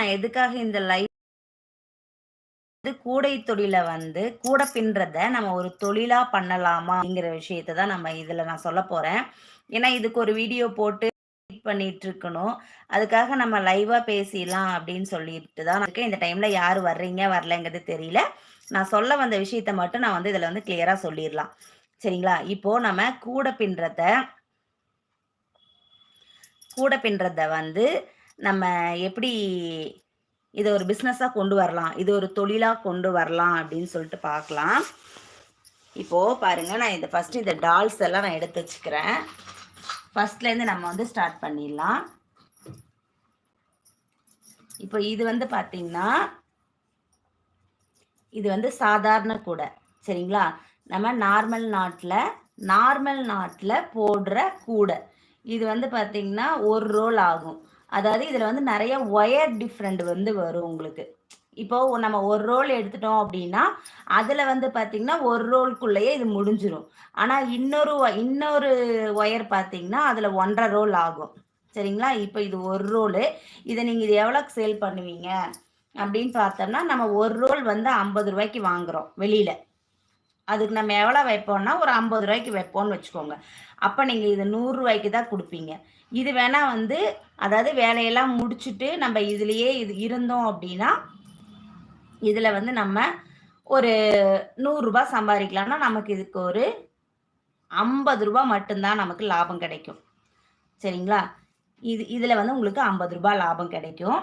நான் எதுக்காக இந்த லைவ் வந்து கூடை தொழில வந்து கூட பின்றத நம்ம ஒரு தொழிலா பண்ணலாமா அப்படிங்கிற விஷயத்த தான் நம்ம இதுல நான் சொல்ல போறேன். ஏன்னா இதுக்கு ஒரு வீடியோ போட்டு பண்ணிட்டு இருக்கணும். அதுக்காக நம்ம லைவா பேசிடலாம் அப்படின்னு சொல்லிட்டு தான் இருக்கேன். இந்த டைம்ல யாரு வர்றீங்க, வரலங்கிறது தெரியல. நான் சொல்ல வந்த விஷயத்த மட்டும் நான் வந்து இதுல வந்து கிளியரா சொல்லிடலாம் சரிங்களா? இப்போ நம்ம கூட பின்றத கூட பின்றத வந்து நம்ம எப்படி இதை ஒரு பிஸ்னஸாக கொண்டு வரலாம். இது ஒரு தொழிலாக கொண்டு வரலாம் அப்படின்னு சொல்லிட்டு பார்க்கலாம். இப்போது பாருங்கள் நான் இந்த ஃபஸ்ட்டு இந்த டால்ஸ் எல்லாம் நான் எடுத்து வச்சுக்கிறேன். ஃபர்ஸ்ட்லேருந்து நம்ம வந்து ஸ்டார்ட் பண்ணிடலாம். இப்போ இது வந்து பார்த்தீங்கன்னா இது வந்து சாதாரண கூடை. சரிங்களா? நம்ம நார்மல் நாட்டில் நார்மல் நாட்டில் போடுற கூடை. இது வந்து பார்த்தீங்கன்னா, ஒரு ரோல் ஆகும். அதாவது இதுல வந்து நிறைய ஒயர் டிஃப்ரெண்ட் வந்து வரும் உங்களுக்கு. இப்போ நம்ம ஒரு ரோல் எடுத்துட்டோம் அப்படின்னா, அதுல வந்து பாத்தீங்கன்னா ஒரு ரோலுக்குள்ளேயே இது முடிஞ்சிடும் ஆனா இன்னொரு ஒ இன்னொரு ஒயர் பாத்தீங்கன்னா அதுல 1 1/2 ரோல் ஆகும். சரிங்களா? இப்போ இது ஒரு ரோலு. இதை நீங்க இது எவ்வளோக்கு சேல் பண்ணுவீங்க? அப்படின்னு பார்த்தோம்னா, நம்ம ஒரு ரோல் வந்து ஐம்பது ரூபாய்க்கு வாங்குறோம் வெளியில. அதுக்கு நம்ம எவ்வளோ வைப்போம்னா, ஒரு ஐம்பது ரூபாய்க்கு வைப்போம்னு வச்சுக்கோங்க. அப்போ நீங்கள் இது நூறுரூவாய்க்கு தான் கொடுப்பீங்க இது வேணால் வந்து அதாவது வேலையெல்லாம் முடிச்சுட்டு நம்ம இதுலேயே இது இருந்தோம் அப்படின்னா, இதில் வந்து நம்ம ஒரு நூறுரூபா சம்பாதிக்கலாம்னா நமக்கு இதுக்கு ஒரு ஐம்பது ரூபா மட்டும்தான் நமக்கு லாபம் கிடைக்கும். சரிங்களா? இது இதில் வந்து உங்களுக்கு ஐம்பது ரூபா லாபம் கிடைக்கும்.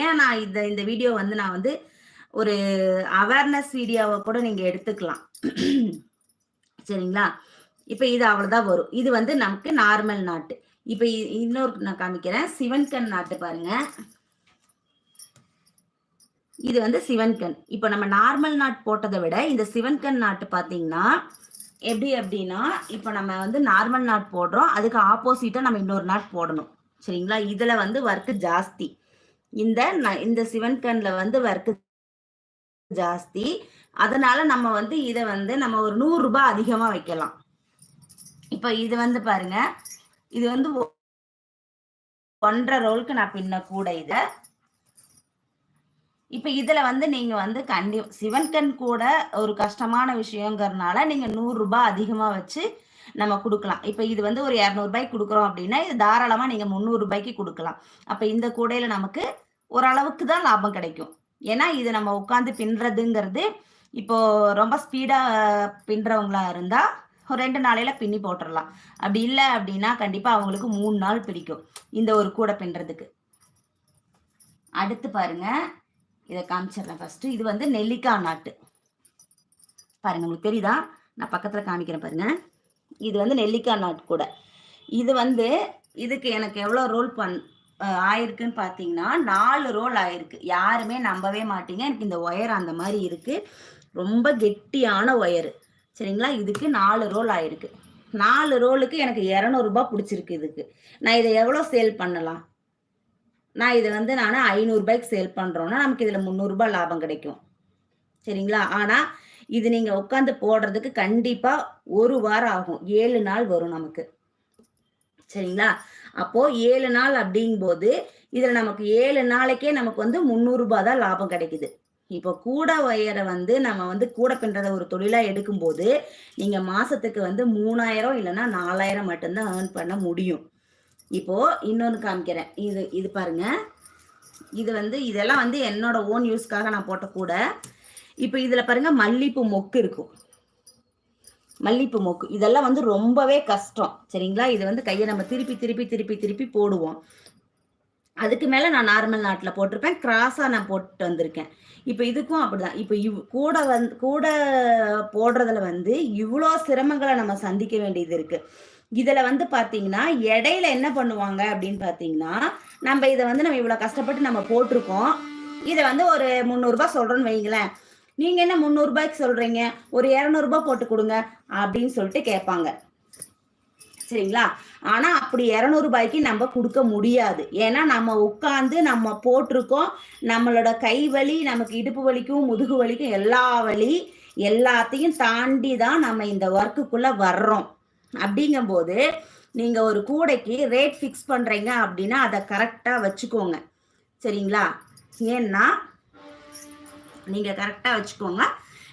ஏன் நான் இந்த இந்த வீடியோ வந்து நான் வந்து ஒரு அவேர்னஸ் வீடியோவை கூட நீங்க எடுத்துக்கலாம். சரிங்களா? இப்ப இது அவ்வளோதான் வரும். இது வந்து நமக்கு நார்மல் நாட்டு. இப்ப இ இன்னொரு நான் காமிக்கிறேன். சிவன்கண் நாட்டு பாருங்க. இது வந்து சிவன்கண் இப்ப நம்ம நார்மல் நாட் போட்டதை விட, இந்த சிவன்கண் நாட்டு பார்த்தீங்கன்னா, எப்படி அப்படின்னா, இப்ப நம்ம வந்து நார்மல் நாட் போடுறோம். அதுக்கு ஆப்போசிட்டா நம்ம இன்னொரு நாட் போடணும். சரிங்களா? இதுல வந்து ஒர்க்கு ஜாஸ்தி. இந்த ந இந்த சிவன்கண்ல வந்து ஒர்க்கு ஜாஸ்தி. அதனால நம்ம வந்து இதை வந்து நம்ம ஒரு நூறு ரூபாய் அதிகமா வைக்கலாம். இப்ப இது வந்து பாருங்க. இது வந்து ஒ 1 1/2 ரோலுக்கு நான் பின்ன கூடை இத. இப்ப இதுல வந்து நீங்க வந்து கண்டி சிவன் கண் கூட ஒரு கஷ்டமான விஷயங்கிறனால, நீங்க ரூ. 100 அதிகமா வச்சு நம்ம கொடுக்கலாம் இப்ப இது வந்து ஒரு இரநூறுபாய்க்கு கொடுக்குறோம் அப்படின்னா, இது தாராளமா நீங்க ரூ. 300க்கு குடுக்கலாம். அப்ப இந்த கூடையில நமக்கு ஓரளவுக்கு தான் லாபம் கிடைக்கும். ஏன்னா, இது நம்ம உட்காந்து பின்றதுங்கிறது, இப்போ ரொம்ப ஸ்பீடா பின்றவங்களா இருந்தா, ஒரு ரெண்டு நாளையில பின்னி போட்டுடலாம் அப்படி இல்லை அப்படின்னா, கண்டிப்பா அவங்களுக்கு மூணு நாள் பிடிக்கும். இந்த ஒரு கூடை பின்றதுக்கு. அடுத்து பாருங்க. இதை காமிச்சிடுறேன் ஃபர்ஸ்ட் இது வந்து நெல்லிக்காய் நாட்டு. பாருங்க உங்களுக்கு தெரியுதா? நான் பக்கத்துல காமிக்கிறேன் பாருங்க. இது வந்து நெல்லிக்காய் நாட்டு கூடை. இது வந்து இதுக்கு எனக்கு எவ்வளோ ரோல் பண் ஆயிருக்குன்னு பார்த்தீங்கன்னா, நாலு ரோல் ஆயிருக்கு. யாருமே நம்பவே மாட்டீங்க. எனக்கு இந்த ஒயர் அந்த மாதிரி இருக்கு. ரொம்ப கெட்டியான ஒயரு. சரிங்களா? இதுக்கு நாலு ரோல் ஆயிருக்கு. நாலு ரோலுக்கு எனக்கு இரநூறுபா பிடிச்சிருக்கு இதுக்கு. நான் இதை எவ்வளோ சேல் பண்ணலாம்? நான் இதை வந்து நான் ஐநூறுபாய்க்கு சேல் பண்ணுறோன்னா நமக்கு இதில் முந்நூறுரூபா லாபம் கிடைக்கும். சரிங்களா? ஆனால் இது நீங்கள் உட்காந்து போடுறதுக்கு கண்டிப்பாக ஒரு வாரம் ஆகும். ஏழு நாள் வரும் நமக்கு. சரிங்களா? அப்போ ஏழு நாள் அப்படிங்கும்போது, இதுல நமக்கு ஏழு நாளைக்கே நமக்கு வந்து முந்நூறுரூபா தான் லாபம் கிடைக்குது. இப்போ கூட வயரை வந்து நம்ம வந்து கூட பின்றத ஒரு தொழிலா எடுக்கும்போது, நீங்க மாசத்துக்கு வந்து மூணாயிரம் இல்லைன்னா நாலாயிரம் மட்டும்தான் ஏர்ன் பண்ண முடியும். இப்போ இன்னொன்னு காமிக்கிறேன். இது இது பாருங்க. இது வந்து இதெல்லாம் வந்து என்னோட ஓன் யூஸ்க்காக நான் போட்ட கூட இப்ப இதுல பாருங்க மல்லிப்பூ மொக்கு இருக்கும். மல்லிப்பூ மொக்கு. இதெல்லாம் வந்து ரொம்பவே கஷ்டம். சரிங்களா? இது வந்து கையை நம்ம திருப்பி, திருப்பி, திருப்பி, திருப்பி போடுவோம். அதுக்கு மேல நான் நார்மல் நாட்டில் போட்டிருப்பேன். கிராஸா நான் போட்டு வந்திருக்கேன். இப்போ இதுக்கும் அப்படிதான். இப்போ இவ் கூட வந் கூட போடுறதுல வந்து இவ்வளோ சிரமங்களை நம்ம சந்திக்க வேண்டியது இருக்கு. இதில் வந்து பார்த்தீங்கன்னா, இடையில என்ன பண்ணுவாங்க அப்படின்னு பார்த்தீங்கன்னா, நம்ம இதை வந்து நம்ம இவ்வளோ கஷ்டப்பட்டு நம்ம போட்டிருக்கோம் இதை வந்து ஒரு முந்நூறுரூபா சொல்கிறோன்னு வைங்களேன் நீங்க என்ன முந்நூறுபாய்க்கு 300க்கு சொல்றீங்க? ஒரு இரநூறுபா போட்டு கொடுங்க அப்படின்னு சொல்லிட்டு கேட்பாங்க. சரிங்களா? ஆனா அப்படி இரநூறுபாய்க்கு நம்ம கொடுக்க முடியாது. ஏன்னா நம்ம உட்கார்ந்து நம்ம போட்டிருக்கோம் நம்மளோட கை வலி, நமக்கு இடுப்பு வலிக்கும், முதுகு வலிக்கும் எல்லா வலி, எல்லாத்தையும் தாண்டி தான் நம்ம இந்த ஒர்க்குக்குள்ள வர்றோம். அப்படிங்கும்போது, நீங்க ஒரு கூடைக்கு ரேட் ஃபிக்ஸ் பண்றீங்க அப்படின்னா, அதை கரெக்டா வச்சுக்கோங்க. சரிங்களா ஏன்னா நீங்கள் கரெக்டாக வச்சுக்கோங்க.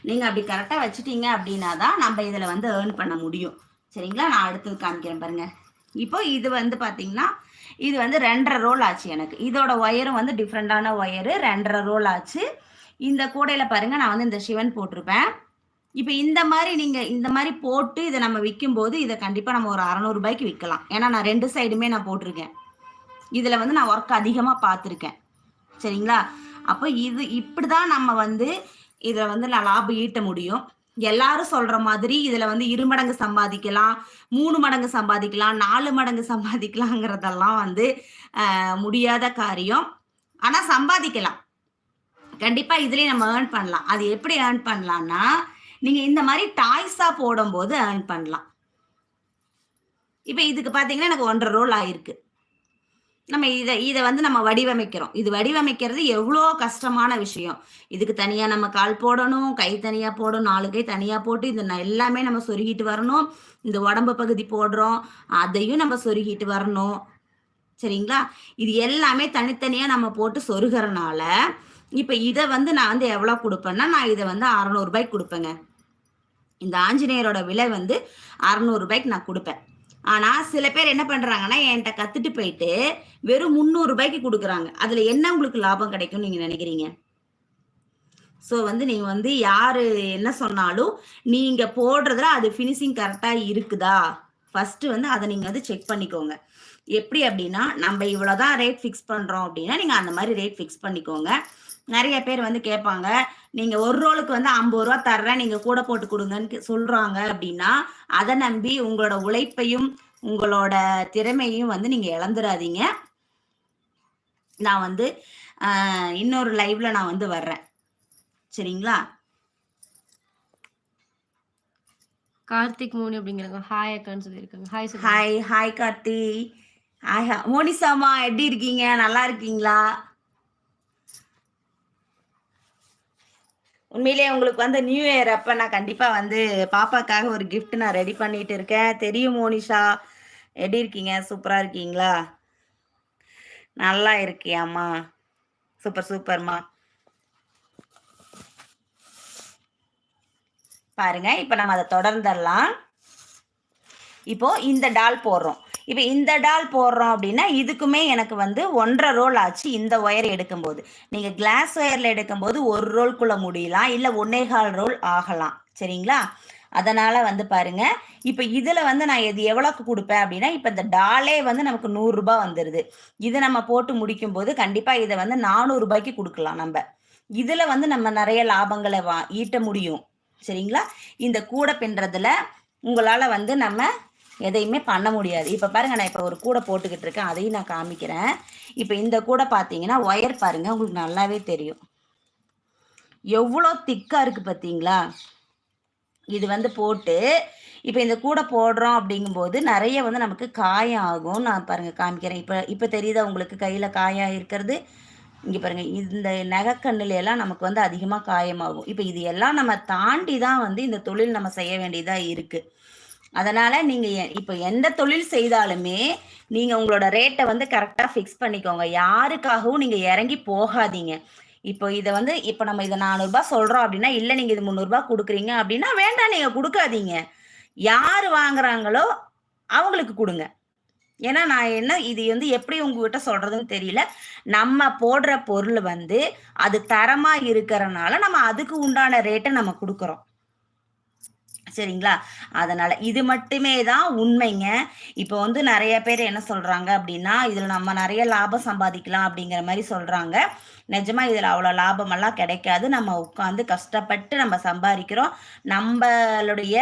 நீங்கள் அப்படி கரெக்டாக வச்சுட்டீங்க அப்படின்னா தான் நம்ம இதில் வந்து ஏர்ன் பண்ண முடியும். சரிங்களா? நான் அடுத்தது காமிக்கிறேன் பாருங்க. இப்போ இது வந்து பார்த்தீங்கன்னா இது வந்து ரெண்டரை ரோல் ஆச்சு எனக்கு. இதோட ஒயரும் வந்து டிஃப்ரெண்டான ஒயரு ரெண்டரை ரோல் ஆச்சு. இந்த கூடையில் பாருங்கள் நான் வந்து இந்த சிவன் போட்டிருப்பேன். இப்போ இந்த மாதிரி நீங்கள் இந்த மாதிரி போட்டு இதை நம்ம விற்கும்போது இதை கண்டிப்பாக நம்ம ஒரு அறநூறுபாய்க்கு விற்கலாம் ஏன்னா நான் ரெண்டு சைடுமே நான் போட்டிருக்கேன். இதில் வந்து நான் ஒர்க் அதிகமாக பார்த்துருக்கேன். சரிங்களா? அப்போ இது இப்படி தான் நம்ம வந்து இதில் வந்து நான் லாபம் ஈட்ட முடியும். எல்லாரும் சொல்ற மாதிரி இதுல வந்து இரு மடங்கு சம்பாதிக்கலாம் மூணு மடங்கு சம்பாதிக்கலாம் நாலு மடங்கு சம்பாதிக்கலாங்கிறதெல்லாம் வந்து முடியாத காரியம். ஆனா சம்பாதிக்கலாம். கண்டிப்பா இதுலயே நம்ம ஏர்ன் பண்ணலாம். அது எப்படி ஏர்ன் பண்ணலாம்னா நீங்க இந்த மாதிரி டாய்ஸா போடும்போது ஏர்ன் பண்ணலாம். இப்ப இதுக்கு பாத்தீங்கன்னா எனக்கு ஒன்றரை ரோல் ஆயிருக்கு. நம்ம இதை இதை வந்து நம்ம வடிவமைக்கிறோம். இது வடிவமைக்கிறது எவ்வளோ கஷ்டமான விஷயம். இதுக்கு தனியாக நம்ம கால் போடணும் கை தனியாக போடணும் நாலு கை தனியாக போட்டு இந்த எல்லாமே நம்ம சொருகிட்டு வரணும். இந்த உடம்பு பகுதி போடுறோம். அதையும் நம்ம சொருகிட்டு வரணும். சரிங்களா? இது எல்லாமே தனித்தனியாக நம்ம போட்டு சொருகிறனால இப்போ இதை வந்து நான் வந்து எவ்வளோ கொடுப்பேன்னா நான் இதை வந்து அறநூறுபாய்க்கு கொடுப்பேங்க. இந்த ஆஞ்சநேயரோட விலை வந்து அறநூறுபாய்க்கு நான் கொடுப்பேன். ஆனா சில பேர் என்ன பண்றாங்கன்னா என்கிட்ட கத்துட்டு போயிட்டு வெறும் முந்நூறு ரூபாய்க்கு கொடுக்குறாங்க. அதுல என்ன உங்களுக்கு லாபம் கிடைக்கும் நீங்க நினைக்கிறீங்க? ஸோ வந்து நீங்க வந்து யாரு என்ன சொன்னாலும் நீங்க போடுறதுல அது ஃபினிஷிங் கரெக்டா இருக்குதா? ஃபர்ஸ்ட் வந்து அதை நீங்க வந்து செக் பண்ணிக்கோங்க. எப்படி அப்படின்னா நம்ம இவ்வளவுதான் ரேட் ஃபிக்ஸ் பண்றோம் அப்படின்னா நீங்க அந்த மாதிரி ரேட் ஃபிக்ஸ் பண்ணிக்கோங்க. நிறைய பேர் வந்து கேட்பாங்க நீங்க ஒரு ரோலுக்கு வந்து ஐம்பது ரூபா தர்றேன் நீங்க கூட போட்டு கொடுங்கன்னு சொல்றாங்க அப்படின்னா அதை நம்பி உங்களோட உழைப்பையும் உங்களோட திறமையும் வந்து நீங்க இழந்துடாதீங்க நான் வந்து இன்னொரு லைவ்ல நான் வந்து வர்றேன். சரிங்களா? கார்த்திக் மோனி அப்படிங்கிறாங்க ஹாய் அக்கான்னு சொல்லியிருக்காங்க. Hi hi hi Karthi. Hi மோனிசாமா எப்படி இருக்கீங்க? நல்லா இருக்கீங்களா? உண்மையிலேயே உங்களுக்கு வந்து நியூ இயர் அப்போ நான் கண்டிப்பாக வந்து பாப்பாக்காக ஒரு கிஃப்ட் நான் ரெடி பண்ணிட்டு இருக்கேன். தெரியும் மோனிஷா. எப்படி இருக்கீங்க? சூப்பராக இருக்கீங்களா? நல்லா இருக்கியாம்மா. சூப்பர் சூப்பர்மா பாருங்க இப்போ நம்ம அதை தொடர்ந்துடலாம். இப்போ இந்த டால் போடுறோம். இப்போ இந்த டால் போடுறோம் அப்படின்னா இதுக்குமே எனக்கு வந்து ஒன்றரை ரோல் ஆச்சு இந்த ஒயர் எடுக்கும்போது. நீங்கள் கிளாஸ் ஒயரில் எடுக்கும்போது ஒரு ரோல்குள்ளே முடியலாம். இல்லை ஒன்னே கால் ரோல் ஆகலாம். சரிங்களா? அதனால் வந்து பாருங்க. இப்போ இதில் வந்து நான் எது எவ்வளோக்கு கொடுப்பேன் அப்படின்னா இப்போ இந்த டாலே வந்து நமக்கு நூறுரூபா வந்துடுது இது நம்ம போட்டு முடிக்கும் போது கண்டிப்பாக இதை வந்து நானூறுரூபாய்க்கு கொடுக்கலாம் நம்ம. இதில் வந்து நம்ம நிறைய லாபங்களை வா ஈட்ட முடியும். சரிங்களா? இந்த கூடை பின்றதுல உங்களால் வந்து நம்ம எதையுமே பண்ண முடியாது. இப்போ பாருங்க நான் இப்போ ஒரு கூடை போட்டுக்கிட்டு இருக்கேன். அதையும் நான் காமிக்கிறேன். இப்போ இந்த கூடை பார்த்தீங்கன்னா ஒயர் பாருங்க உங்களுக்கு நல்லாவே தெரியும். எவ்வளோ திக்காக இருக்குது பார்த்தீங்களா இது வந்து போட்டு இப்போ இந்த கூடை போடுறோம் அப்படிங்கும்போது நிறைய வந்து நமக்கு காயம் ஆகும். நான் பாருங்கள் காமிக்கிறேன். இப்போ இப்போ தெரியுதா உங்களுக்கு? கையில் காயம் இருக்கிறது. இங்கே பாருங்கள் இந்த நகைக்கண்ணுல நமக்கு வந்து அதிகமாக காயமாகும். இப்போ இது எல்லாம் நம்ம தாண்டி தான் வந்து இந்த தொழில் நம்ம செய்ய வேண்டியதாக இருக்குது அதனால நீங்க இப்போ எந்த தொழில் செய்தாலுமே நீங்க உங்களோட ரேட்டை வந்து கரெக்டா ஃபிக்ஸ் பண்ணிக்கோங்க. யாருக்காகவும் நீங்க இறங்கி போகாதீங்க. இப்போ இதை வந்து இப்போ நம்ம இதை நானூறுபா சொல்றோம் அப்படின்னா இல்லை நீங்க இது முந்நூறுபா கொடுக்குறீங்க அப்படின்னா வேண்டாம் நீங்க கொடுக்காதீங்க. யார் வாங்குறாங்களோ அவங்களுக்கு கொடுங்க. ஏன்னா நான் என்ன இது வந்து எப்படி உங்ககிட்ட சொல்றதுன்னு தெரியல. நம்ம போடுற பொருள் வந்து அது தரமா இருக்கிறனால நம்ம அதுக்கு உண்டான ரேட்டை நம்ம கொடுக்குறோம். சரிங்களா? அதனால இது மட்டுமே தான் உண்மைங்க. இப்போ வந்து நிறைய பேர் என்ன சொல்றாங்க அப்படின்னா இதுல நம்ம நிறைய லாபம் சம்பாதிக்கலாம் அப்படிங்கிற மாதிரி சொல்றாங்க. நிஜமா இதுல அவ்வளவு லாபமெல்லாம் கிடைக்காது. நம்ம உட்காந்து கஷ்டப்பட்டு நம்ம சம்பாதிக்கிறோம். நம்மளுடைய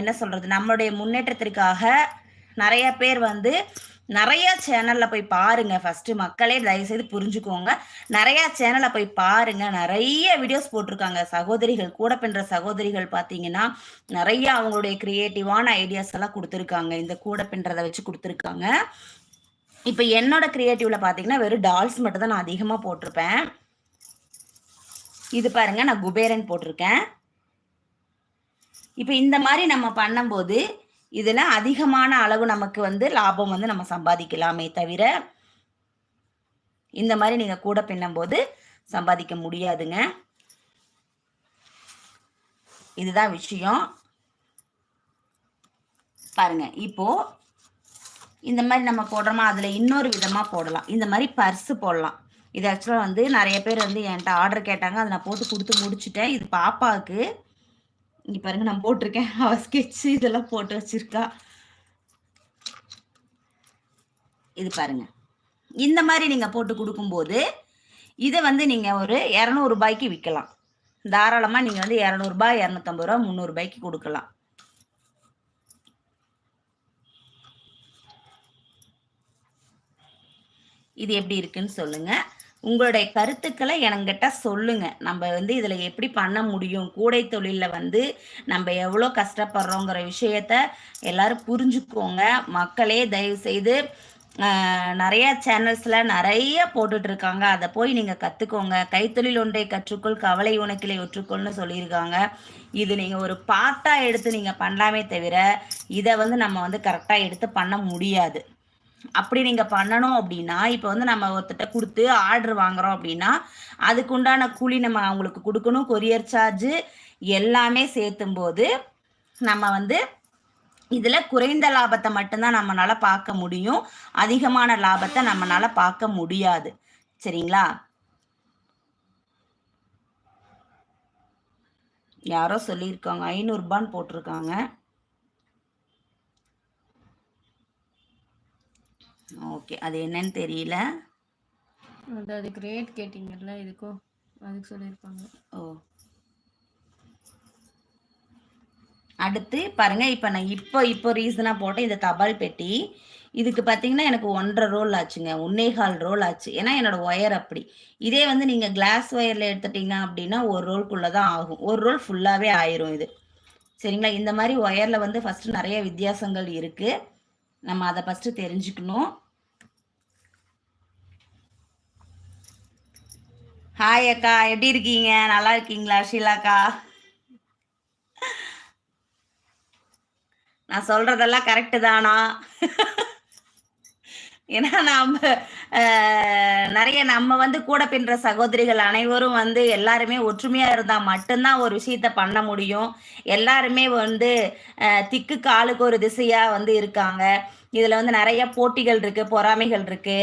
என்ன சொல்றது? நம்மளுடைய முன்னேற்றத்திற்காக நிறைய பேர் வந்து நிறைய சேனல்ல போய் பாருங்க. ஃபர்ஸ்ட் மக்களே தயவுசெய்து புரிஞ்சுக்கோங்க. நிறைய சேனல்ல போய் பாருங்க. நிறைய வீடியோஸ் போட்டிருக்காங்க. சகோதரிகள் கூட பின்ற சகோதரிகள் பார்த்தீங்கன்னா நிறைய அவங்களுடைய கிரியேட்டிவான ஐடியாஸ் எல்லாம் கொடுத்துருக்காங்க. இந்த கூட பின்றதை வச்சு கொடுத்துருக்காங்க. இப்போ என்னோட கிரியேட்டிவ்ல பார்த்தீங்கன்னா வெறும் டால்ஸ் மட்டும் தான் நான் அதிகமாக போட்டிருப்பேன். இது பாருங்க நான் குபேரன் போட்டிருக்கேன். இப்போ இந்த மாதிரி நம்ம பண்ணும்போது இதில் அதிகமான அளவு நமக்கு வந்து லாபம் வந்து நம்ம சம்பாதிக்கலாமே தவிர இந்த மாதிரி நீங்கள் கூட பின்னும்போது சம்பாதிக்க முடியாதுங்க. இதுதான் விஷயம். பாருங்க இப்போ இந்த மாதிரி நம்ம போடுறோமா அதில் இன்னொரு விதமாக போடலாம். இந்த மாதிரி பர்ஸு போடலாம். இது ஆக்சுவலாக வந்து நிறைய பேர் வந்து என்கிட்ட ஆர்டர் கேட்டாங்க அதை நான் போட்டு கொடுத்து முடிச்சுட்டேன். இது பாப்பாவுக்கு இங்க பாருங்க நான் போட்டிருக்கேன். அவ ஸ்கெட்ச் இதெல்லாம் போட்டு வச்சிருக்கா. இது பாருங்க. இந்த மாதிரி நீங்க போட்டு கொடுக்கும்போது இதை வந்து நீங்க ஒரு இரநூறு ரூபாய்க்கு விற்கலாம் தாராளமா நீங்க வந்து இரநூறுபா இரநூத்தம்பது ரூபா முந்நூறு ரூபாய்க்கு கொடுக்கலாம். இது எப்படி இருக்குன்னு சொல்லுங்க. உங்களுடைய கருத்துக்களை என்கிட்ட சொல்லுங்க. நம்ம வந்து இதுல எப்படி பண்ண முடியும்? கூடை தொழிலில் வந்து நம்ம எவ்வளோ கஷ்டப்படுறோங்கிற விஷயத்த எல்லாரும் புரிஞ்சுக்கோங்க. மக்களே தயவு செய்து நிறைய சேனல்ஸ்ல நிறைய போட்டுட்டு இருக்காங்க அதை போய் நீங்க கத்துக்கோங்க. கைத்தொழில் ஒன்றை கற்றுக்கொள் கவலை உனக்கிலே ஒற்றுக்கொள்னு சொல்லியிருக்காங்க. இது நீங்க ஒரு பாட்டா எடுத்து நீங்க பண்ணலாமே தவிர இதை வந்து நம்ம வந்து கரெக்டா எடுத்து பண்ண முடியாது. அப்படி நீங்க பண்ணணும் அப்படின்னா இப்போ வந்து நம்ம ஒருத்தட்ட கொடுத்து ஆர்டர் வாங்குறோம் அப்படின்னா அதுக்கு உண்டான கூலி நம்ம அவங்களுக்கு கொடுக்கணும். கொரியர் சார்ஜ் எல்லாமே சேர்த்தும் போது நம்ம வந்து இதுல குறைந்த லாபத்தை மட்டும்தான் நம்மளால் பார்க்க முடியும். அதிகமான லாபத்தை நம்மனால பார்க்க முடியாது. சரிங்களா? யாரோ சொல்லியிருக்காங்க. ஐநூறுபான்னு போட்டிருக்காங்க. ஓகே. அது என்னன்னு தெரியல. அது அதுக்கு ரேட் கேட்டிங்கல்ல இதுக்கும் அதுக்கு சொல்லியிருப்பாங்க. ஓ. அடுத்து பாருங்க இப்போ நான் இப்போ இப்போ ரீசனாக போட்டேன் இந்த தபால் பெட்டி இதுக்கு பார்த்தீங்கன்னா எனக்கு ஒன்றரை ரோல் ஆச்சுங்க. ஒன்னேகால் ரோல் ஆச்சு. ஏன்னா என்னோட ஒயர் அப்படி. இதே வந்து நீங்கள் கிளாஸ் ஒயரில் எடுத்துட்டீங்க அப்படின்னா ஒரு ரோல்குள்ளே தான் ஆகும். ஒரு ரோல் ஃபுல்லாகவே ஆயிரும் இது. சரிங்களா? இந்த மாதிரி ஒயரில் வந்து ஃபஸ்ட்டு நிறைய வித்தியாசங்கள் இருக்குது நம்ம அதை ஃபஸ்ட்டு தெரிஞ்சுக்கணும். ஹாய் அக்கா எப்படி இருக்கீங்க? நல்லா இருக்கீங்களா ஷீலாக்கா? நான் சொல்றதெல்லாம் கரெக்டு தானா? ஏன்னா நாம நிறைய நம்ம வந்து கூட பின்ற சகோதரிகள் அனைவரும் வந்து எல்லாருமே ஒற்றுமையா இருந்தா மட்டும்தான் ஒரு விஷயத்த பண்ண முடியும். எல்லாருமே வந்து திக்கு காலுக்கு ஒரு திசையா வந்து இருக்காங்க. இதுல வந்து நிறைய போட்டிகள் இருக்கு பொறாமைகள் இருக்கு.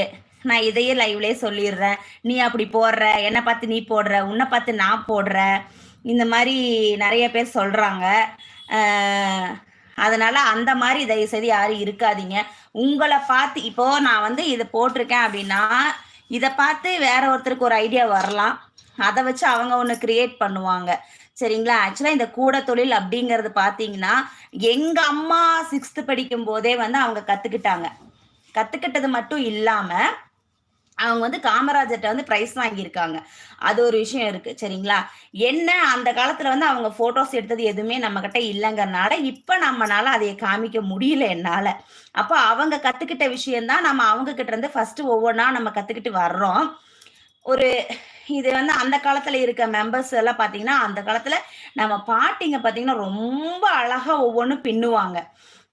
நான் இதையே லைவ்லயே சொல்லிடுறேன். நீ அப்படி போடுற என்னை பார்த்து நீ போடுற உன்னை பார்த்து நான் போடுற. இந்த மாதிரி நிறைய பேர் சொல்றாங்க. அதனால அந்த மாதிரி தயவு செய்து யாரும் இருக்காதீங்க. உங்களை பார்த்து இப்போ நான் வந்து இதை போட்டிருக்கேன் அப்படின்னா இதை பார்த்து வேற ஒருத்தருக்கு ஒரு ஐடியா வரலாம். அதை வச்சு அவங்க ஒன்று கிரியேட் பண்ணுவாங்க. சரிங்களா? ஆக்சுவலாக இந்த கூட தொழில் அப்படிங்கிறது பார்த்தீங்கன்னா எங்க அம்மா சிக்ஸ்த்து படிக்கும் போதே வந்து அவங்க கத்துக்கிட்டாங்க. கத்துக்கிட்டது மட்டும் இல்லாமல் அவங்க வந்து காமராஜர்கிட்ட வந்து ப்ரைஸ் வாங்கியிருக்காங்க. அது ஒரு விஷயம் இருக்கு. சரிங்களா? என்ன அந்த காலத்துல வந்து அவங்க போட்டோஸ் எடுத்தது எதுவுமே நம்ம கிட்ட இல்லைங்கறனால இப்ப நம்மனால அதை காமிக்க முடியல என்னால. அப்போ அவங்க கத்துக்கிட்ட விஷயம்தான் நம்ம அவங்க கிட்ட இருந்து ஃபர்ஸ்ட் ஒவ்வொன்றா நம்ம கத்துக்கிட்டு வர்றோம். ஒரு இது வந்து அந்த காலத்துல இருக்க மெம்பர்ஸ் எல்லாம் பாத்தீங்கன்னா அந்த காலத்துல நம்ம பாட்டிங்க பாத்தீங்கன்னா ரொம்ப அழகா ஒவ்வொன்றும் பின்னுவாங்க.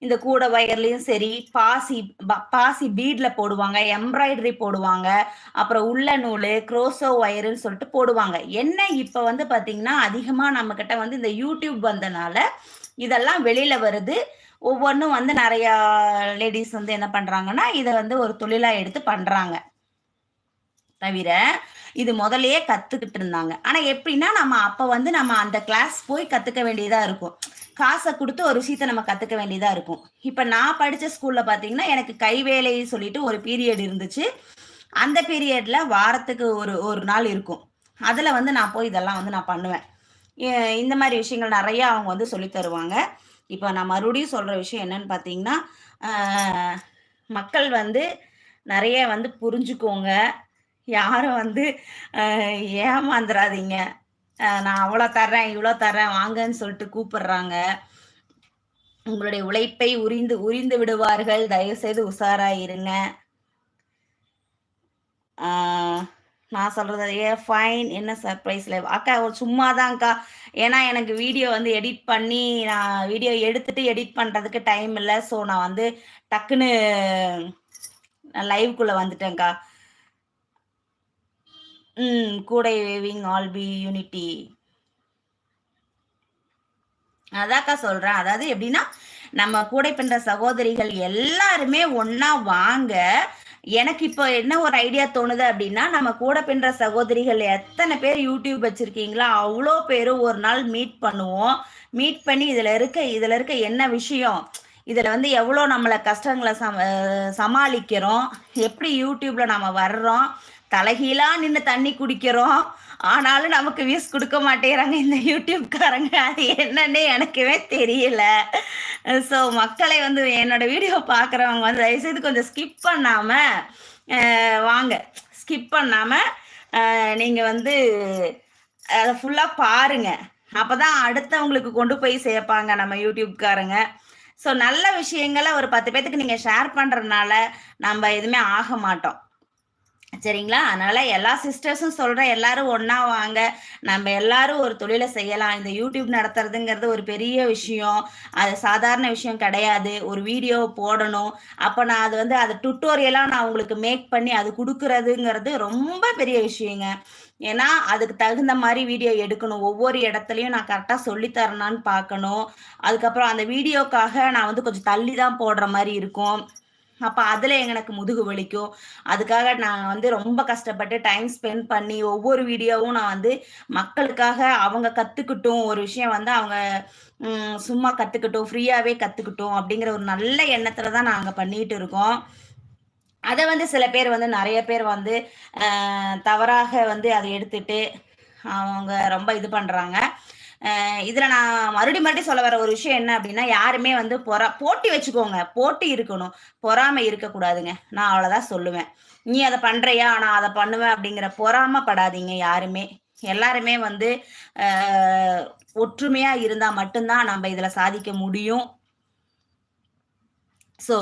இந்த கூட வயர்லயும் சரி பாசி ப- பாசி பீட்ல போடுவாங்க எம்ப்ராய்டரி போடுவாங்க அப்புறம் உள்ள நூல் க்ரோசோ ஒயருன்னு சொல்லிட்டு போடுவாங்க. என்ன இப்ப வந்து பாத்தீங்கன்னா அதிகமா நம்ம கிட்ட வந்து இந்த யூடியூப் வந்தனால இதெல்லாம் வெளியில வருது. ஒவ்வொன்றும் வந்து நிறைய லேடிஸ் வந்து என்ன பண்றாங்கன்னா இதை வந்து ஒரு தொழிலா எடுத்து பண்றாங்க. தவிர இது முதலையே கத்துக்கிட்டு இருந்தாங்க. ஆனா எப்படின்னா நம்ம அப்ப வந்து நம்ம அந்த கிளாஸ் போய் கத்துக்க வேண்டியதா இருக்கும். காசை கொடுத்து ஒரு விஷயத்த நம்ம கத்துக்க வேண்டியதா இருக்கும். இப்ப நான் படிச்ச ஸ்கூல்ல பாத்தீங்கன்னா எனக்கு கைவேலை சொல்லிட்டு ஒரு பீரியட் இருந்துச்சு. அந்த பீரியட்ல வாரத்துக்கு ஒரு ஒரு நாள் இருக்கும். அதுல வந்து நான் போய் இதெல்லாம் வந்து நான் பண்ணுவேன். இந்த மாதிரி விஷயங்கள் நிறைய அவங்க வந்து சொல்லி தருவாங்க. இப்போ நான் மறுபடியும் சொல்ற விஷயம் என்னன்னு பார்த்தீங்கன்னா மக்கள் வந்து நிறைய வந்து புரிஞ்சுக்கோங்க. யாரும் வந்து ஏமாந்துடாதீங்க நான் அவ்வளோ தர்றேன் இவ்வளோ தர்றேன் வாங்கன்னு சொல்லிட்டு கூப்பிடுறாங்க. உங்களுடைய உழைப்பை உரிந்து உரிந்து விடுவார்கள். தயவு செய்து உஷாரா இருங்க நான் சொல்றது ஏ ஃபைன் என்ன சர்ப்ரைஸ் லைவ் அக்கா ஒரு சும்மா தான்க்கா ஏன்னா எனக்கு வீடியோ வந்து எடிட் பண்ணி நான் வீடியோ எடுத்துட்டு எடிட் பண்ணுறதுக்கு டைம் இல்லை. ஸோ நான் வந்து டக்குன்னு லைவ்குள்ளே வந்துட்டேன்க்கா. ம். கூடை வேவிங் ஆல் பி யூனிட்டி. அதாக்கா சொல்றேன். அதாவது எப்படின்னா, நம்ம கூடை பின்ற சகோதரிகள் எல்லாருமே ஒன்னா வாங்க. எனக்கு இப்போ என்ன ஒரு ஐடியா தோணுது அப்படின்னா, நம்ம கூட பின்ற சகோதரிகள் எத்தனை பேர் யூடியூப் வச்சிருக்கீங்களோ, அவ்வளோ பேரும் ஒரு நாள் மீட் பண்ணுவோம். மீட் பண்ணி இதுல இருக்க இதுல இருக்க என்ன விஷயம்? இதுல வந்து எவ்வளோ நம்மளை கஷ்டங்களை சமாளிக்கிறோம்? எப்படி யூடியூப்ல நம்ம வர்றோம்? தலைகீழா நின்று தண்ணி குடிக்கிறோம். ஆனாலும் நமக்கு வியூஸ் கொடுக்க மாட்டேங்கிறாங்க இந்த யூடியூப்காரங்க. அது என்னன்னு எனக்குமே தெரியல. ஸோ மக்களை வந்து என்னோட வீடியோ பார்க்குறவங்க வந்து தயவுசெய்து கொஞ்சம் ஸ்கிப் பண்ணாம வாங்க. ஸ்கிப் பண்ணாம நீங்கள் நீங்க வந்து அதை ஃபுல்லா பாருங்க. அப்பதான் அடுத்தவங்களுக்கு கொண்டு போய் சேர்ப்பாங்க நம்ம யூடியூப்காரங்க. ஸோ நல்ல விஷயங்களை ஒரு 10 பேத்துக்கு நீங்க ஷேர் பண்றதுனால, நம்ம எதுவுமே ஆக மாட்டோம். சரிங்களா? அதனால எல்லா சிஸ்டர்ஸும் சொல்றேன், எல்லாரும் ஒன்னா வாங்க. நம்ம எல்லாரும் ஒரு தொழிலை செய்யலாம். இந்த யூடியூப் நடத்துறதுங்கிறது ஒரு பெரிய விஷயம். அது சாதாரண விஷயம் கிடையாது. ஒரு வீடியோ போடணும். அப்ப நான் அது வந்து அது டுட்டோரியலா நான் உங்களுக்கு மேக் பண்ணி அது கொடுக்கறதுங்கிறது ரொம்ப பெரிய விஷயங்க. ஏன்னா, அதுக்கு தகுந்த மாதிரி வீடியோ எடுக்கணும். ஒவ்வொரு இடத்துலையும் நான் கரெக்டாக சொல்லி பார்க்கணும். அதுக்கப்புறம் அந்த வீடியோக்காக நான் வந்து கொஞ்சம் தள்ளி தான் போடுற மாதிரி இருக்கும். அப்ப அதுல எனக்கு முதுகு வலிக்கும். அதுக்காக நான் வந்து ரொம்ப கஷ்டப்பட்டு டைம் ஸ்பெண்ட் பண்ணி ஒவ்வொரு வீடியோவும் நான் வந்து மக்களுக்காக அவங்க கத்துக்கட்டும். ஒரு விஷயம் வந்து அவங்க சும்மா கத்துக்கட்டும். ஃப்ரீயாவே கத்துக்கட்டும். அப்படிங்கிற ஒரு நல்ல எண்ணத்துல தான் நாங்க பண்ணிட்டு இருக்கோம். அதை வந்து சில பேர் வந்து நிறைய பேர் வந்து தவறாக வந்து அதை எடுத்துட்டு, அவங்க ரொம்ப இது பண்றாங்க. இதுல நான் மறுபடியும் மறுபடியும் சொல்ல வர ஒரு விஷயம் என்ன அப்படின்னா, யாருமே வந்து பொறா போட்டி வச்சுக்கோங்க. போட்டி இருக்கணும். பொறாமை இருக்கக்கூடாதுங்க. நான் அவ்வளோதான் சொல்லுவேன். "நீ அதை பண்றியா? நான் அதை பண்ணுவேன்." அப்படிங்கிற பொறாமப்படாதீங்க யாருமே. எல்லாருமே வந்து ஒற்றுமையா இருந்தா மட்டும்தான் நம்ம இதுல சாதிக்க முடியும். ஸோ,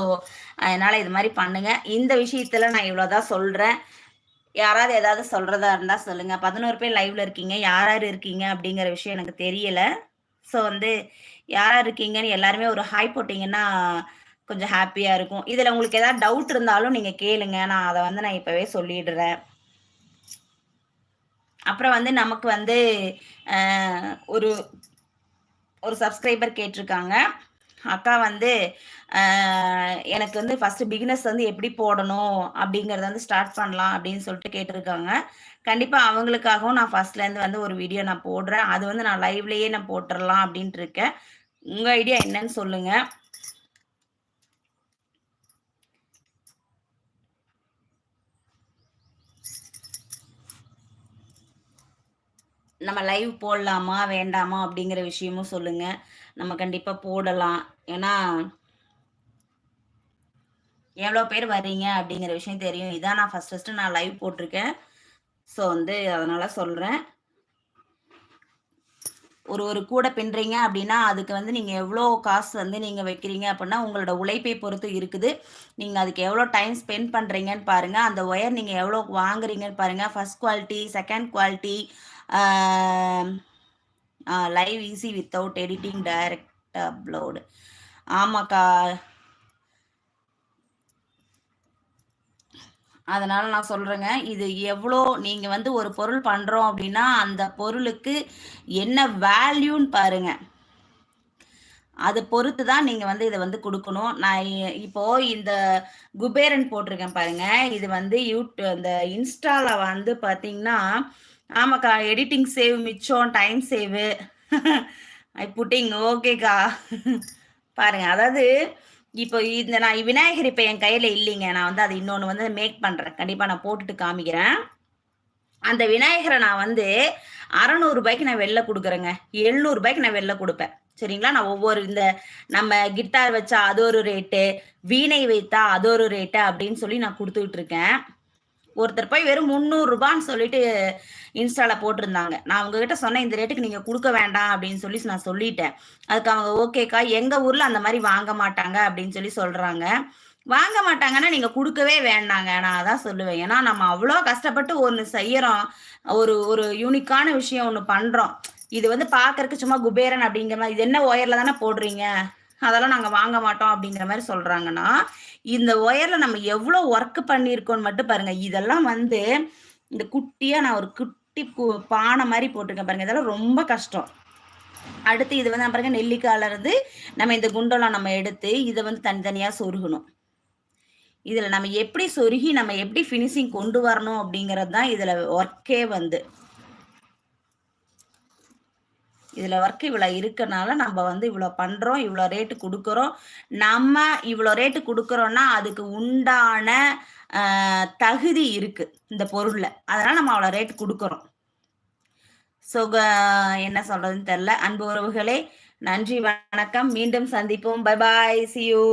அதனால இது மாதிரி பண்ணுங்க. இந்த விஷயத்துல நான் இவ்வளோ தான் சொல்றேன். யாராவது ஏதாவது சொல்றதா இருந்தா சொல்லுங்க. 11 பேர் லைவ்ல இருக்கீங்க. யார் யார் இருக்கீங்க அப்படிங்கிற விஷயம் எனக்கு தெரியல. ஸோ வந்து யார் யார் இருக்கீங்கன்னு எல்லாருமே ஒரு ஹாய் போட்டீங்கன்னா, கொஞ்சம் ஹாப்பியா இருக்கும். இதுல உங்களுக்கு ஏதாவது டவுட் இருந்தாலும் நீங்க கேளுங்க. நான் அதை வந்து நான் இப்பவே சொல்லிடுறேன். அப்புறம் வந்து நமக்கு வந்து ஒரு ஒரு சப்ஸ்கிரைபர் கேட்டிருக்காங்க. அக்கா வந்து எனக்கு வந்து ஃபர்ஸ்ட் பிகினஸ் வந்து எப்படி போடணும்? அப்படிங்கிறத வந்து ஸ்டார்ட் பண்ணலாம் அப்படின்னு சொல்லிட்டு கேட்டிருக்காங்க. கண்டிப்பா அவங்களுக்காகவும் நான் ஃபர்ஸ்ட்லேருந்து வந்து ஒரு வீடியோ நான் போடுறேன். அது வந்து நான் லைவ்லயே நான் போட்டுடலாம் அப்படின்ட்டு இருக்கேன். உங்க ஐடியா என்னன்னு சொல்லுங்க. நம்ம லைவ் போடலாமா? வேண்டாமா? அப்படிங்கிற விஷயமும் சொல்லுங்க. நம்ம கண்டிப்பா போடலாம். ஏன்னா எவ்வளோ பேர் வர்றீங்க அப்படிங்கிற விஷயம் தெரியும். இதான் நான் ஃபர்ஸ்ட் ஃபஸ்ட்டு நான் லைவ் போட்டிருக்கேன். ஸோ வந்து அதனால சொல்றேன். ஒரு ஒரு கூட பின்றீங்க அப்படின்னா, அதுக்கு வந்து நீங்கள் எவ்வளோ காசு வந்து நீங்கள் வைக்கிறீங்க அப்படின்னா, உங்களோட உழைப்பை பொறுத்து இருக்குது. நீங்கள் அதுக்கு எவ்வளோ டைம் ஸ்பெண்ட் பண்ணுறீங்கன்னு பாருங்கள் அந்த ஒயர் நீங்கள் எவ்வளோ வாங்குறீங்கன்னு பாருங்கள் first quality, second quality live easy without editing direct upload ஆமாக்கா. அதனால் நான் சொல்கிறேங்க இது எவ்வளோ நீங்கள் வந்து ஒரு பொருள் பண்ணுறோம் அப்படின்னா, அந்த பொருளுக்கு என்ன வேல்யூன்னு பாருங்க. அது பொறுத்து தான் நீங்கள் வந்து இதை வந்து கொடுக்கணும் நான் இப்போது இப்போ இந்த குபேரன் போட்டிருக்கேன் பாருங்க. இது வந்து யூட் இந்த இன்ஸ்டால வந்து பார்த்தீங்கன்னா, ஆமாக்கா எடிட்டிங் சேவ் மிச்சம், டைம் சேவு. ஐ புட்டிங் ஓகேக்கா. பாருங்க. அதாவது இப்போ இந்த நான் விநாயகர் இப்போ என் கையில் இல்லைங்க. நான் வந்து அது இன்னொன்று வந்து மேக் பண்ணுறேன் கண்டிப்பாக நான் போட்டுட்டு காமிக்கிறேன். அந்த விநாயகரை நான் வந்து அறநூறுபாய்க்கு நான் வெளில கொடுக்குறேங்க எழுநூறுபாய்க்கு நான் வெளில கொடுப்பேன் சரிங்களா? நான் ஒவ்வொரு இந்த நம்ம கிட்டார் வச்சா அது ஒரு ரேட்டு, வீணை வைத்தா அது ஒரு ரேட்டு அப்படின்னு சொல்லி நான் கொடுத்துக்கிட்டு இருக்கேன். ஒருத்தர் போய் வெறும் ரூ. 300ன்னு சொல்லிட்டு இன்ஸ்டால போட்டிருந்தாங்க. நான் அவங்ககிட்ட சொன்னேன், "இந்த ரேட்டுக்கு நீங்க கொடுக்க வேண்டாம்" அப்படின்னு சொல்லி நான் சொல்லிட்டேன். அதுக்கு அவங்க, "ஓகேக்கா, எங்க ஊர்ல அந்த மாதிரி வாங்க மாட்டாங்க" அப்படின்னு சொல்லி சொல்றாங்க. வாங்க மாட்டாங்கன்னா, நீங்க கொடுக்கவே வேண்டாங்க. நான் அதான் சொல்லுவேன். ஏன்னா நம்ம அவ்வளோ கஷ்டப்பட்டு ஒன்று செய்யறோம். ஒரு ஒரு யூனிக்கான விஷயம் ஒன்று பண்றோம். இது வந்து பார்க்கறதுக்கு சும்மா குபேரன் அப்படிங்கிற மாதிரி "இது என்ன ஒயர்ல தானே போடுறீங்க. அதெல்லாம் நாங்கள் வாங்க மாட்டோம்" அப்படிங்கிற மாதிரி சொல்கிறாங்கன்னா இந்த ஒயர்ல நம்ம எவ்வளோ ஒர்க் பண்ணியிருக்கோம்னு மட்டும் பாருங்க. இதெல்லாம் வந்து இந்த குட்டியாக நான் ஒரு குட்டி கு- பானை மாதிரி போட்டிருக்கேன் பாருங்க. இதெல்லாம் ரொம்ப கஷ்டம். அடுத்து இது வந்து பாருங்க நெல்லிக்காயில இருந்து நம்ம இந்த குண்டெல்லாம் நம்ம எடுத்து இதை வந்து தனித்தனியாக சொருகணும். இதில் நம்ம எப்படி சொருகி நம்ம எப்படி ஃபினிஷிங் கொண்டு வரணும் அப்படிங்கிறது தான் இதில் ஒர்க்கே வந்து. இதில் ஒர்க் இவ்வளோ இருக்கனால நம்ம வந்து இவ்வளோ பண்ணுறோம் இவ்வளோ ரேட்டு கொடுக்குறோம். நம்ம இவ்வளோ ரேட்டு கொடுக்குறோன்னா அதுக்கு உண்டான தகுதி இருக்கு இந்த பொருளில். அதனால நம்ம அவ்வளோ ரேட் கொடுக்குறோம். ஸோ என்ன சொல்றதுன்னு தெரில அன்பு உறவுகளே நன்றி வணக்கம். மீண்டும் சந்திப்போம். Bye bye C you